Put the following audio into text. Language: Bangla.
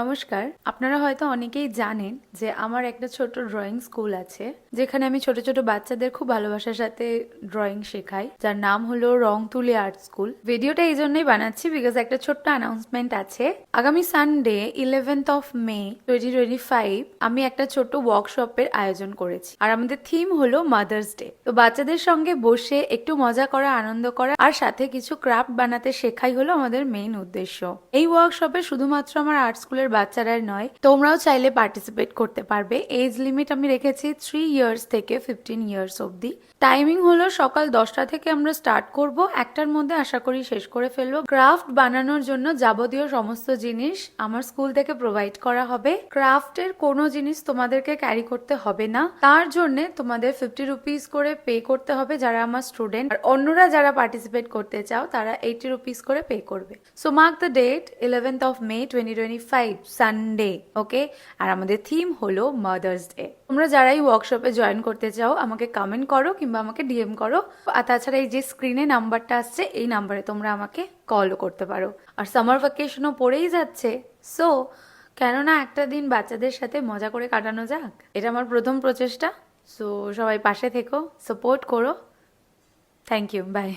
নমস্কার। আপনারা হয়তো অনেকেই জানেন যে আমার একটা ছোট ড্রয়িং স্কুল আছে, যেখানে আমি ছোট ছোট বাচ্চাদের খুব ভালোবাসার সাথে ড্রয়িং শেখাই, যার নাম হলো রং তুলি আর্ট স্কুল ভিডিওটা এই জন্যই বানাচ্ছি বিকজ একটা ছোট্ট অ্যানাউন্সমেন্ট আছে। আগামী Sunday eleventh of May twenty twenty five আমি একটা ছোট্ট ওয়ার্কশপের আয়োজন করেছি। আর আমাদের থিম হলো মাদার্স ডে তো বাচ্চাদের সঙ্গে বসে একটু মজা করা, আনন্দ করা, আর সাথে কিছু ক্রাফট বানাতে শেখাই হলো আমাদের মেইন উদ্দেশ্য। এই ওয়ার্কশপে শুধুমাত্র আমার আর্ট স্কুলের বাচ্চারাই নয়, তোমরাও চাইলে পার্টিসিপেট করতে পারবে। এজ লিমিট আমি রেখেছি থ্রি ইয়ার্স থেকে ফিফটিন ইয়ার্স অবধি। টাইমিং হলো সকাল দশটা থেকে আমরা স্টার্ট করব। একটার মধ্যে আশা করি শেষ করে ফেলব। ক্রাফট বানানোর জন্য যাবতীয় সমস্ত জিনিস আমার স্কুল থেকে প্রোভাইড করা হবে। ক্রাফটের কোনো জিনিস তোমাদেরকে ক্যারি করতে হবে না। তার জন্য তোমাদের ফিফটি রুপিস করে পে করতে হবে যারা আমার স্টুডেন্ট আর অন্যরা যারা পার্টিসিপেট করতে চাও, তারা এইটি রুপিস করে পে করবে। So mark the date eleventh of May twenty twenty Sunday okay আর আমাদের থিম হলো মাদার্স ডে তোমরা যারা এই ওয়ার্কশপে জয়েন করতে চাও, আমাকে কমেন্ট করো কিংবা আমাকে ডিএম করো। আর তাছাড়া এই যে স্ক্রিনে নাম্বারটা আসছে, এই নাম্বারে তোমরা আমাকে কলও করতে পারো। আর সামার ভ্যাকেশনও পড়েই যাচ্ছে। সো কেননা একটা দিন বাচ্চাদের সাথে মজা করে কাটানো যাক, এটা আমার প্রথম প্রচেষ্টা। সো সবাই পাশে থেকো সাপোর্ট করো। Thank you by